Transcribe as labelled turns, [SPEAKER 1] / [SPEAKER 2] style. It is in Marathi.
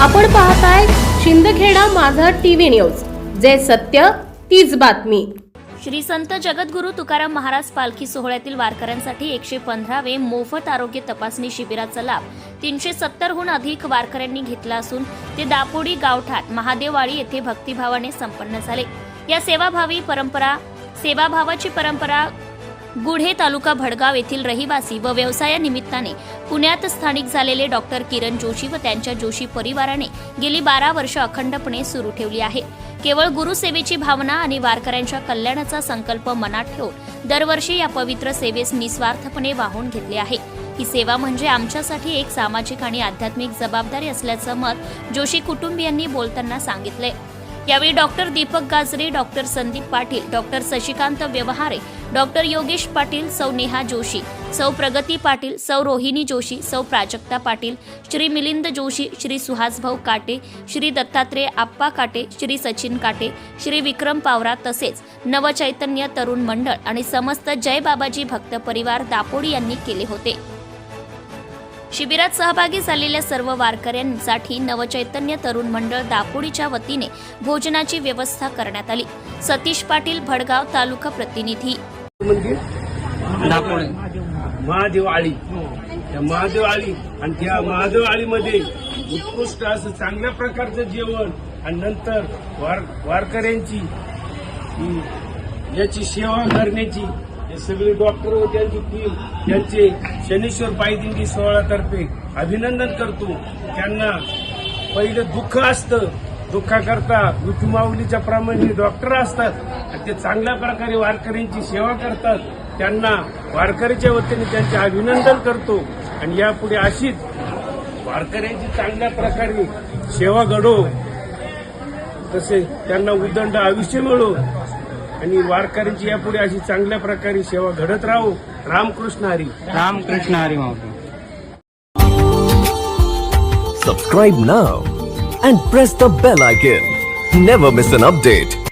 [SPEAKER 1] आपण पाहताय शिंदखेडा माझा टीव्ही न्यूज. जे सत्य तीच बातमी.
[SPEAKER 2] श्री संत जगद्गुरु तुकाराम महाराज पालखी सोहळ्यातील वारकऱ्यांसाठी एकशे पंधरावे मोफत आरोग्य तपासणी शिबिराचा लाभ तीनशे सत्तरहून अधिक वारकऱ्यांनी घेतला असून ते दापोडी गावठात महादेववाडी येथे भक्तिभावाने संपन्न झाले. या सेवाभावी परंपरा सेवाभावाची परंपरा गुढे तालुका भडगाव येथील रहिवासी व व्यवसायानिमित्ताने पुण्यात स्थानिक झालेले डॉक्टर किरण जोशी व त्यांच्या जोशी परिवाराने गेली बारा वर्ष अखंडपणे सुरू ठेवली आहे. केवळ गुरुसेवेची भावना आणि वारकऱ्यांच्या कल्याणाचा संकल्प मनात ठेवून दरवर्षी या पवित्र सेवेस निस्वार्थपणे वाहून घेतले आहे. ही सेवा म्हणजे आमच्यासाठी एक सामाजिक आणि आध्यात्मिक जबाबदारी असल्याचं मत जोशी कुटुंबियांनी बोलताना सांगितलंय. यावेळी doctor Deepak Gajare doctor Sandeep Patil doctor Shashikant Vyavahare doctor Yogesh Patil सौ नेहा जोशी सौ प्रगती पाटील सौ रोहिणी जोशी सौ प्राजक्ता पाटील श्री मिलिंद जोशी श्री सुहासभाऊ काटे श्री दत्तात्रय आप्पा काटे श्री सचिन काटे श्री विक्रम पावरा तसेच नवचैतन्य तरुण मंडळ आणि समस्त जय बाबाजी भक्त परिवार दापोडी यांनी केले होते. शिबिरात सहभागी झालेल्या सर्व वारकऱ्यांसाठी नवचैतन्य तरुण मंडळ दापोडीच्या वतीने भोजनाची व्यवस्था करण्यात आली. सतीश पाटील भडगाव तालुका प्रतिनिधी.
[SPEAKER 3] दापोळे
[SPEAKER 4] महादेव आळी त्या महादेव आळी आणि त्या महादेव आळीमध्ये उत्कृष्ट असं चांगल्या प्रकारचं जेवण आणि नंतर वार वारकऱ्यांची याची सेवा करण्याची हे सगळे डॉक्टर व त्यांची टीम त्यांचे शनीश्वर पायदिंडी सोहळ्यातर्फे अभिनंदन करतो. त्यांना पहिलं दुःख असतं. दुःखाकरता विठुमाऊलीच्या प्रमाणे डॉक्टर असतात. आणि ते चांगल्या प्रकारे वारकऱ्यांची सेवा करतात. त्यांना वारकऱ्याच्या वतीने त्यांचे अभिनंदन करतो. आणि यापुढे अशीच वारकऱ्यांची चांगल्या प्रकारे सेवा घडो. तसे त्यांना उदंड आयुष्य मिळो. आणि वारकऱ्यांची यापुढे अशी चांगल्या प्रकारे सेवा घडत राहो रामकृष्ण हरी
[SPEAKER 3] रामकृष्ण हरी माऊली
[SPEAKER 5] Subscribe now and press the bell icon. Never miss an update.